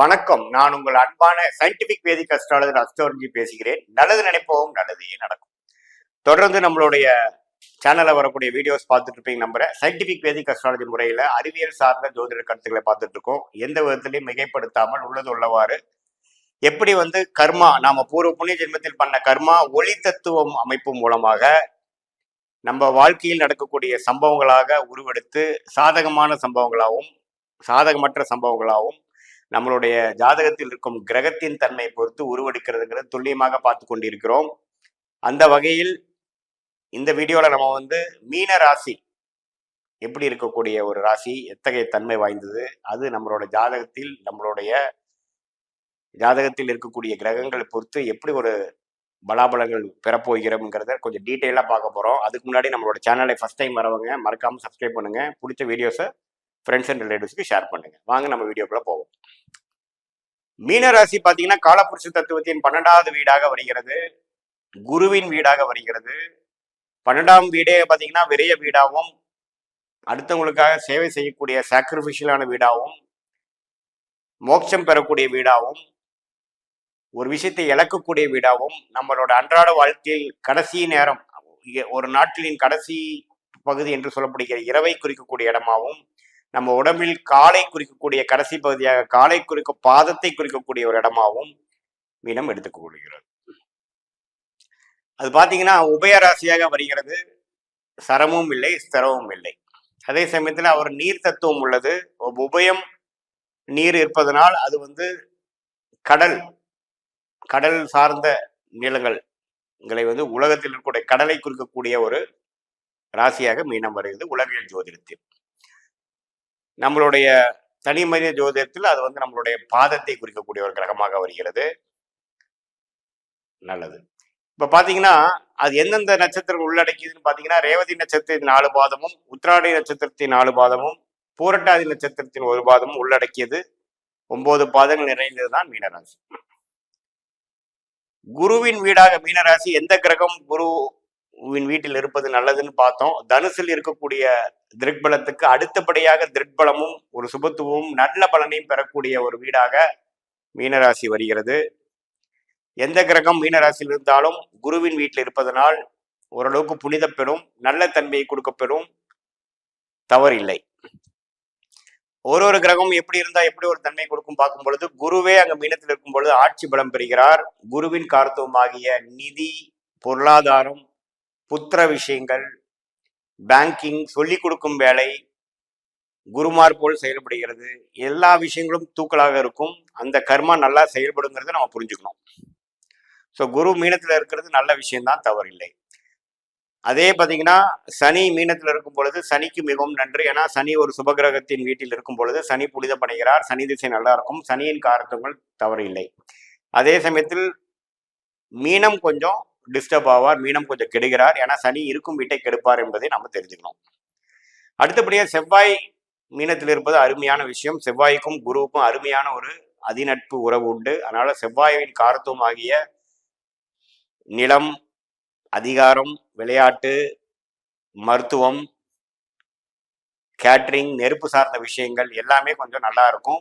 வணக்கம். நான் உங்கள் அன்பான சயின்டிபிக் வேதிக் அஸ்ட்ராலஜர் அஸ்ட்ரோலஜி பேசுகிறேன். நல்லது நினைப்பவும் நல்லதே நடக்கும். தொடர்ந்து நம்மளுடைய சேனலில் வரக்கூடிய வீடியோஸ் பார்த்துட்டு இருப்பீங்க நம்புறேன். சயின்டிபிக் வேதிக் அஸ்ட்ராலஜி முறையில் அறிவியல் சார்ந்த ஜோதிட கருத்துக்களை பார்த்துட்டு இருக்கோம். எந்த விதத்திலையும் மிகைப்படுத்தாமல் உள்ளது உள்ளவாறு எப்படி வந்து கர்மா நாம பூர்வ புண்ணிய ஜென்மத்தில் பண்ண கர்மா ஒளி தத்துவம் அமைப்பு மூலமாக நம்ம வாழ்க்கையில் நடக்கக்கூடிய சம்பவங்களாக உருவெடுத்து சாதகமான சம்பவங்களாகவும் சாதகமற்ற சம்பவங்களாகவும் நம்மளுடைய ஜாதகத்தில் இருக்கும் கிரகத்தின் தன்மை பொறுத்து உருவெடுக்கிறதுங்கிறது துல்லியமாக பார்த்து கொண்டிருக்கிறோம். அந்த வகையில் இந்த வீடியோவில் நம்ம வந்து மீன ராசி எப்படி இருக்கக்கூடிய ஒரு ராசி எத்தகைய தன்மை வாய்ந்தது அது நம்மளோட ஜாதகத்தில் நம்மளுடைய ஜாதகத்தில் இருக்கக்கூடிய கிரகங்களை பொறுத்து எப்படி ஒரு பலாபலங்கள் பெறப்போகிறோம்ங்கிறத கொஞ்சம் டீட்டெயிலாக பார்க்க போகிறோம் அதுக்கு முன்னாடி நம்மளோட சேனலை ஃபஸ்ட் டைம் வரவங்க மறக்காமல் சப்ஸ்கிரைப் பண்ணுங்க. பிடிச்ச வீடியோஸை ஃப்ரெண்ட்ஸ் அண்ட் ரிலேட்டிவ்ஸ்க்கு ஷேர் பண்ணுங்க. வாங்க நம்ம வீடியோக்குள்ள போவோம். மீனராசி பார்த்தீங்கன்னா காலப்புருஷ தத்துவத்தின் பன்னெண்டாவது வீடாக வருகிறது. குருவின் வீடாக வருகிறது. பன்னெண்டாம் வீடே பார்த்தீங்கன்னா விரைய வீடாகவும் அடுத்தவங்களுக்காக சேவை செய்யக்கூடிய சாக்ரிஃபிஷியலான வீடாகவும் மோட்சம் பெறக்கூடிய வீடாகவும் ஒரு விஷயத்தை இழக்கக்கூடிய வீடாகவும் நம்மளோட அன்றாட வாழ்க்கையில் கடைசி நேரம் ஒரு நாட்டிலின் கடைசி பகுதி என்று சொல்லப்படுகிற இரவை குறிக்கக்கூடிய இடமாகவும் நம்ம உடம்பில் காலை குறிக்கக்கூடிய கடைசி பகுதியாக காலை குறிக்க பாதத்தை குறிக்கக்கூடிய ஒரு இடமாகவும் மீனம் எடுத்துக்கொள்கிறது அது பார்த்தீங்கன்னா உபயராசியாக வருகிறது. சரமும் இல்லை ஸ்திரமும் இல்லை. அதே சமயத்தில் அவர் நீர் தத்துவம் உள்ளது. உபயம் நீர் இருப்பதனால் அது வந்து கடல் கடல் சார்ந்த நிலங்களை வந்து உலகத்தில் இருக்கக்கூடிய கடலை குறிக்கக்கூடிய ஒரு ராசியாக மீனம் வருகிறது. உலகியல் ஜோதிடத்தில். நம்மளுடைய தனி மனித ஜோதிடத்தில் அது வந்து நம்மளுடைய பாதத்தை குறிக்கக்கூடிய ஒரு கிரகமாக வருகிறது. நல்லது. இப்போ பாத்தீங்கன்னா அது எந்தெந்த நட்சத்திரம் உள்ளடக்கியதுன்னு பாத்தீங்கன்னா ரேவதி நட்சத்திரத்தின் நாலு பாதமும் உத்திராடி நட்சத்திரத்தின் நாலு பாதமும் பூரட்டாதி நட்சத்திரத்தின் ஒரு பாதமும் உள்ளடக்கியது. ஒன்பது பாதங்கள் நிறைந்ததுதான் மீனராசி. குருவின் வீடாக மீனராசி எந்த கிரகம் குரு குருவின் வீட்டில் இருப்பது நல்லதுன்னு பார்த்தோம். தனுசில் இருக்கக்கூடிய திருக்பலத்துக்கு அடுத்தபடியாக திருக்பலமும் ஒரு சுபத்துவமும் நல்ல பலனையும் பெறக்கூடிய ஒரு வீடாக மீனராசி வருகிறது. எந்த கிரகம் மீனராசியில் இருந்தாலும் குருவின் வீட்டில் இருப்பதனால் ஓரளவுக்கு புனித பெறும் நல்ல தன்மையை கொடுக்க பெறும் தவறில்லை. ஒரு ஒரு கிரகம் எப்படி இருந்தா எப்படி ஒரு தன்மை கொடுக்கும் பார்க்கும் பொழுது குருவே அங்க மீனத்தில் இருக்கும் பொழுது ஆட்சி பலம் பெறுகிறார். குருவின் கார்த்துவமாகிய நிதி பொருளாதாரம் புத்திர விஷயங்கள் பேங்கிங் சொல்லிக் கொடுக்கும் வேலை குருமார் போல் செயல்படுகிறது. எல்லா விஷயங்களும் தூக்கலாக இருக்கும். அந்த கர்மா நல்லா செயல்படுங்கிறத நம்ம புரிஞ்சுக்கணும். ஸோ குரு மீனத்தில் இருக்கிறது நல்ல விஷயம்தான் தவறில்லை. அதே பார்த்தீங்கன்னா சனி மீனத்தில் இருக்கும் பொழுது சனிக்கு மிகவும் நன்றி. ஏன்னா சனி ஒரு சுபகிரகத்தின் வீட்டில் இருக்கும் பொழுது சனி புனிதப்படுகிறார் சனி திசை நல்லா இருக்கும். சனியின் காரத்துவங்கள் தவறில்லை. அதே சமயத்தில் மீனம் கொஞ்சம் டிஸ்டர்ப் ஆவார் மீனம் கொஞ்சம் கெடுகிறார் ஏன்னா சனி இருக்கும் வீட்டை கெடுப்பார் என்பதை நம்ம தெரிஞ்சுக்கணும். அடுத்தபடியாக செவ்வாய் மீனத்தில் இருப்பது அருமையான விஷயம். செவ்வாய்க்கும் குருவுக்கும் அருமையான ஒரு அதிநட்பு உறவு உண்டு. அதனால செவ்வாயின் காரத்துவம் ஆகிய நிலம் அதிகாரம் விளையாட்டு மருத்துவம் கேட்ரிங் நெருப்பு சார்ந்த விஷயங்கள் எல்லாமே கொஞ்சம் நல்லா இருக்கும்.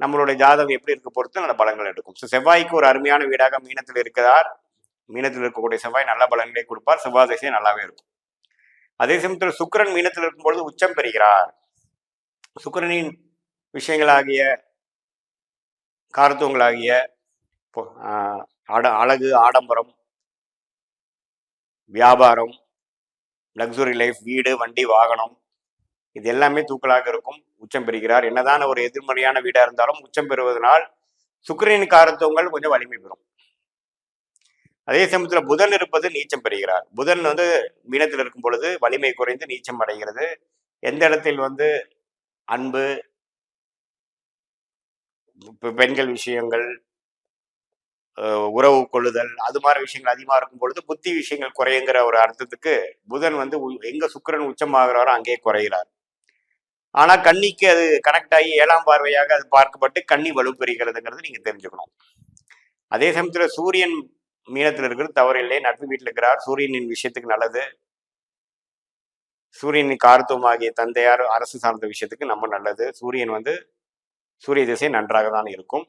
நம்மளுடைய ஜாதகம் எப்படி இருக்க பொறுத்து நல்ல பலங்கள் எடுக்கும். ஸோ செவ்வாய்க்கு ஒரு அருமையான வீடாக மீனத்தில் இருக்கிறார். மீனத்தில் இருக்கக்கூடிய செவ்வாய் நல்ல பலன்களை கொடுப்பார். செவ்வாய் திசை நல்லாவே இருக்கும். அதே சமயத்தில் சுக்கிரன் மீனத்தில் இருக்கும் பொழுது உச்சம் பெறுகிறார். சுக்கரனின் விஷயங்களாகிய காரத்துவங்களாகிய ஆட ஆஹ் அட- அழகு ஆடம்பரம் வியாபாரம் லக்ஸுரி லைஃப் வீடு வண்டி வாகனம் இது எல்லாமே தூக்கலாக இருக்கும். உச்சம் பெறுகிறார். என்னதான் ஒரு எதிர்மறையான வீடாக இருந்தாலும் உச்சம் பெறுவதனால் சுக்கரனின் காரத்துவங்கள் கொஞ்சம் வலிமை பெறும். அதே சமயத்துல புதன் இருப்பது நீச்சம் பெறுகிறார். புதன் வந்து மீனத்தில் இருக்கும் பொழுது வலிமை குறைந்து நீச்சம் அடைகிறது. எந்த இடத்தில் வந்து அன்பு பெண்கள் விஷயங்கள் உறவு கொள்ளுதல் அது மாதிரி விஷயங்கள் அதிகமா இருக்கும் பொழுது புத்தி விஷயங்கள் குறையுங்கிற ஒரு அர்த்தத்துக்கு புதன் வந்து உ- எங்க சுக்கிரன் உச்சமாகிறாரோ அங்கேயே குறைகிறார். ஆனா கன்னிக்கு அது கனெக்ட் ஆகி ஏழாம் பார்வையாக அது பார்க்கப்பட்டு கண்ணி வலுப்பெறுகிறதுங்கிறது நீங்க தெரிஞ்சுக்கணும். அதே சமயத்துல சூரியன் மீனத்தில் இருக்கிறது தவறில்லை நட்பு வீட்டில் இருக்கிறார். சூரியனின் விஷயத்துக்கு நல்லது. சூரியனின் காரத்துவமாகிய தந்தையார் அரசு சார்ந்த விஷயத்துக்கு நம்ம நல்லது. சூரியன் வந்து சூரிய திசை நன்றாக தான் இருக்கும்.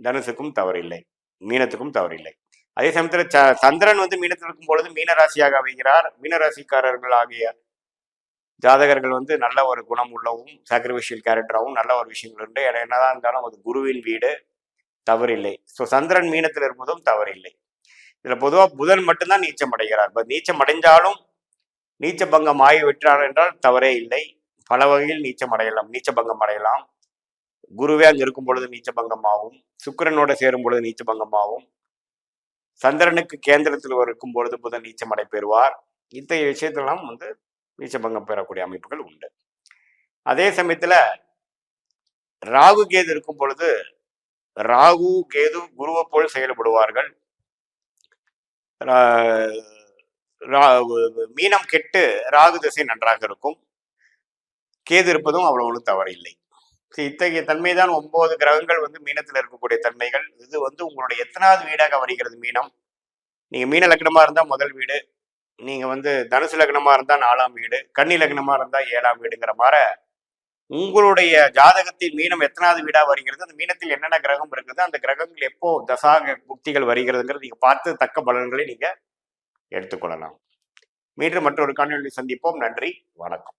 தனுசுக்கும் தவறில்லை மீனத்துக்கும் தவறில்லை அதே சமயத்தில் ச சந்திரன் வந்து மீனத்தில் இருக்கும் பொழுது மீனராசியாக அமைகிறார். மீனராசிக்காரர்கள் ஆகிய ஜாதகர்கள் வந்து நல்ல ஒரு குணம் உள்ளவும் சாக்ரிஃபிஷியல் கேரக்டராகவும் நல்ல ஒரு விஷயங்கள் உண்டு. என்னதான் இருந்தாலும் அது குருவின் வீடு. தவறில்லை ஸோ சந்திரன் மீனத்தில் இருப்பதும் தவறில்லை இதுல பொதுவா புதன் மட்டும்தான் நீச்சம் அடைகிறார் இப்போ நீச்சம் அடைஞ்சாலும் நீச்ச பங்கம் ஆகி விட்டார் என்றால் தவறே இல்லை. பல வகையில் நீச்சம் அடையலாம் நீச்ச பங்கம் அடையலாம். குருவே அங்கே இருக்கும் பொழுது நீச்ச பங்கமாகும் சுக்கிரனோட சேரும் பொழுது நீச்ச பங்கமாகும் சந்திரனுக்கு கேந்திரத்தில் இருக்கும் பொழுது புதன் நீச்சம் அடைபெறுவார் இத்தகைய விஷயத்தெல்லாம் வந்து நீச்ச பங்கம் பெறக்கூடிய அமைப்புகள் உண்டு. அதே சமயத்துல ராகு கேது இருக்கும் பொழுது ராகு கேது குருவை போல் செயல்படுவார்கள். மீனம் கெட்டு ராகு திசை நன்றாக இருக்கும். கேது இருப்பதும் அவ்வளவு ஒன்றும் தவறில்லை. இல்லை இத்தகைய தன்மை தான் ஒன்பது கிரகங்கள் வந்து மீனத்தில் இருக்கக்கூடிய தன்மைகள். இது வந்து உங்களுடைய எத்தனாவது வீடாக வருகிறது மீனம்? நீங்க மீன லக்னமா இருந்தா முதல் வீடு. நீங்க வந்து தனுசு லக்னமா இருந்தா நாலாம் வீடு. கன்னி லக்னமா இருந்தா ஏழாம் வீடுங்கிற மாதிரி உங்களுடைய ஜாதகத்தில் மீனம் எத்தனாவது வீடா வருகிறது? அந்த மீனத்தில் என்னென்ன கிரகம் இருக்குது? அந்த கிரகங்கள் எப்போ தசா புக்திகள் வருகிறதுங்கிறது நீங்க பார்த்து தக்க பலன்களை நீங்க எடுத்துக்கொள்ளலாம். மீண்டும் மற்றொரு காணொலி சந்திப்போம். நன்றி. வணக்கம்.